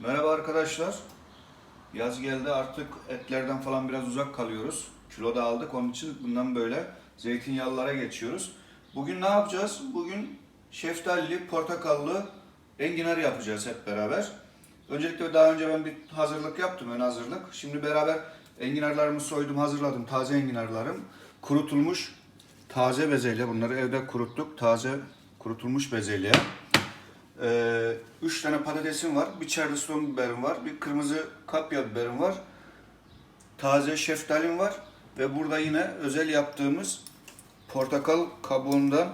Merhaba arkadaşlar. Yaz geldi artık etlerden falan biraz uzak kalıyoruz. Kilo da aldık onun için bundan böyle zeytinyağlılara geçiyoruz. Bugün ne yapacağız? Bugün şeftalili, portakallı enginar yapacağız hep beraber. Öncelikle daha önce ben bir hazırlık yaptım, ön hazırlık. Şimdi beraber enginarlarımı soydum, hazırladım. Taze enginarlarım. Kurutulmuş taze bezelye. Bunları evde kuruttuk. Taze kurutulmuş bezelye. Ee, üç tane patatesim var, bir charleston biberim var, bir kırmızı kapya biberim var, taze şeftalim var ve burada yine özel yaptığımız portakal kabuğundan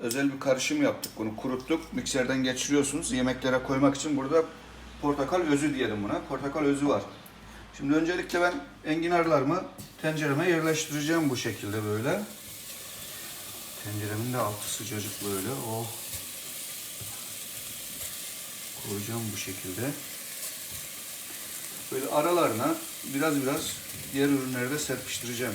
özel bir karışım yaptık. Bunu kuruttuk, mikserden geçiriyorsunuz. Yemeklere koymak için burada portakal özü diyelim buna. Portakal özü var. Şimdi öncelikle ben enginarlarımı tencereme yerleştireceğim bu şekilde böyle. Tenceremin de altı sıcacık böyle. Oh koyacağım bu şekilde. Böyle aralarına biraz biraz diğer ürünleri de serpiştireceğim.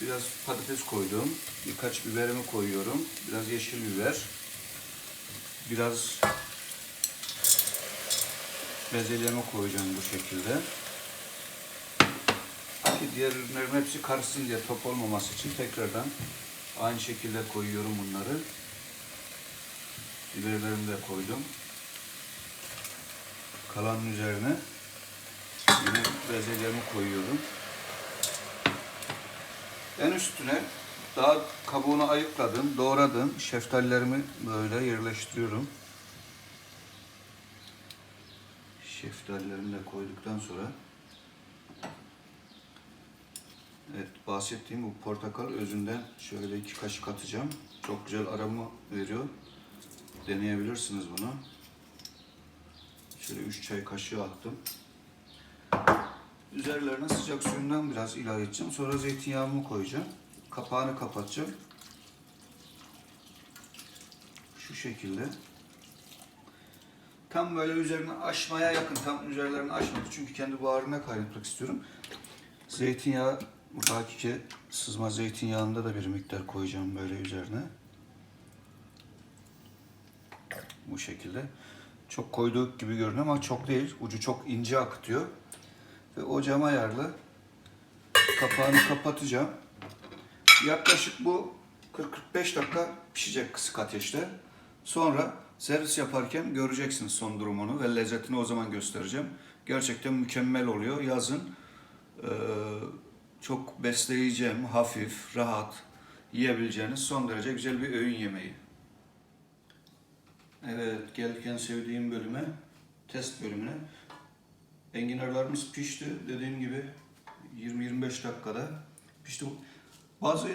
Biraz patates koydum. Birkaç biberimi koyuyorum. Biraz yeşil biber. Biraz bezelyemi koyacağım bu şekilde. Ki diğer ürünlerin hepsi karışsın diye top olmaması için tekrardan aynı şekilde koyuyorum bunları. Biberlerimi de koydum. Kalanın üzerine yine bezelyemi koyuyorum. En üstüne daha kabuğunu ayıkladım, doğradım. Şeftalilerimi böyle yerleştiriyorum. Şeftalilerimi de koyduktan sonra Evet bahsettiğim bu portakal özünden şöyle iki kaşık atacağım. Çok güzel aroma veriyor. Deneyebilirsiniz bunu. Şöyle 3 çay kaşığı attım. Üzerlerine sıcak suyundan biraz ilave edeceğim. Sonra zeytinyağımı koyacağım. Kapağını kapatacağım. Şu şekilde. Tam böyle üzerine aşmaya yakın. Tam üzerlerini aşmadı. Çünkü kendi buharına kaynatmak istiyorum. Zeytinyağı, hakiki sızma zeytinyağında da bir miktar koyacağım böyle üzerine. Bu şekilde. Çok koyduğu gibi görünüyor ama çok değil. Ucu çok ince akıtıyor. Ve ocağıma ayarlı. Kapağını kapatacağım. Yaklaşık bu 40-45 dakika pişecek kısık ateşte. Sonra servis yaparken göreceksiniz son durumunu ve lezzetini o zaman göstereceğim. Gerçekten mükemmel oluyor. Yazın eee, çok besleyici, hem hafif, rahat yiyebileceğiniz son derece güzel bir öğün yemeği. Evet, gelirken sevdiğim bölüme, test bölümüne. Enginarlarımız pişti. Dediğim gibi 20-25 dakikada pişti. Bazı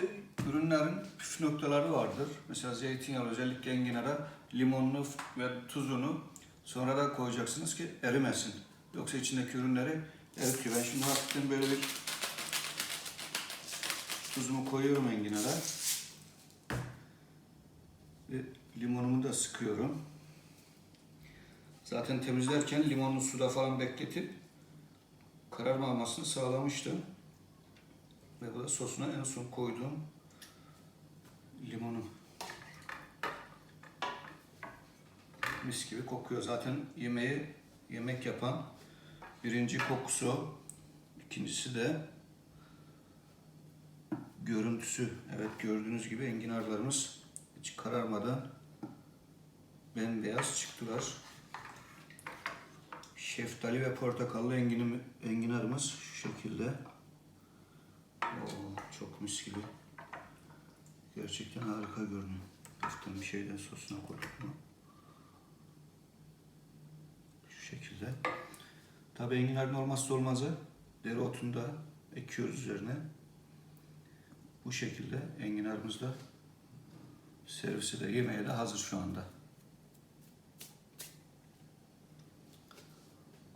ürünlerin püf noktaları vardır. Mesela zeytinyağı özellikle enginara limonunu ve tuzunu sonradan koyacaksınız ki erimesin. Yoksa içindeki ürünleri eritiyor. Ben şimdi hafiften böyle bir tuzumu koyuyorum enginara. Ve limonumu da sıkıyorum. Zaten temizlerken limonlu suda falan bekletip kararmamasını sağlamıştım. Ve bu da sosuna en son koyduğum limonu. Mis gibi kokuyor. Zaten yemeği yemek yapan birinci kokusu, ikincisi de görüntüsü. Evet gördüğünüz gibi enginarlarımız hiç kararmadan bembeyaz çıktılar. Şeftali ve portakallı enginim, enginarımız şu şekilde. Oo, çok mis gibi. Gerçekten harika görünüyor. Hafiften bir şeyden sosuna koyduk mu? Şu şekilde. Tabi enginarın olmazsa olmazı dereotunu da ekiyoruz üzerine. Bu şekilde enginarımız da servisi de yemeğe de hazır şu anda.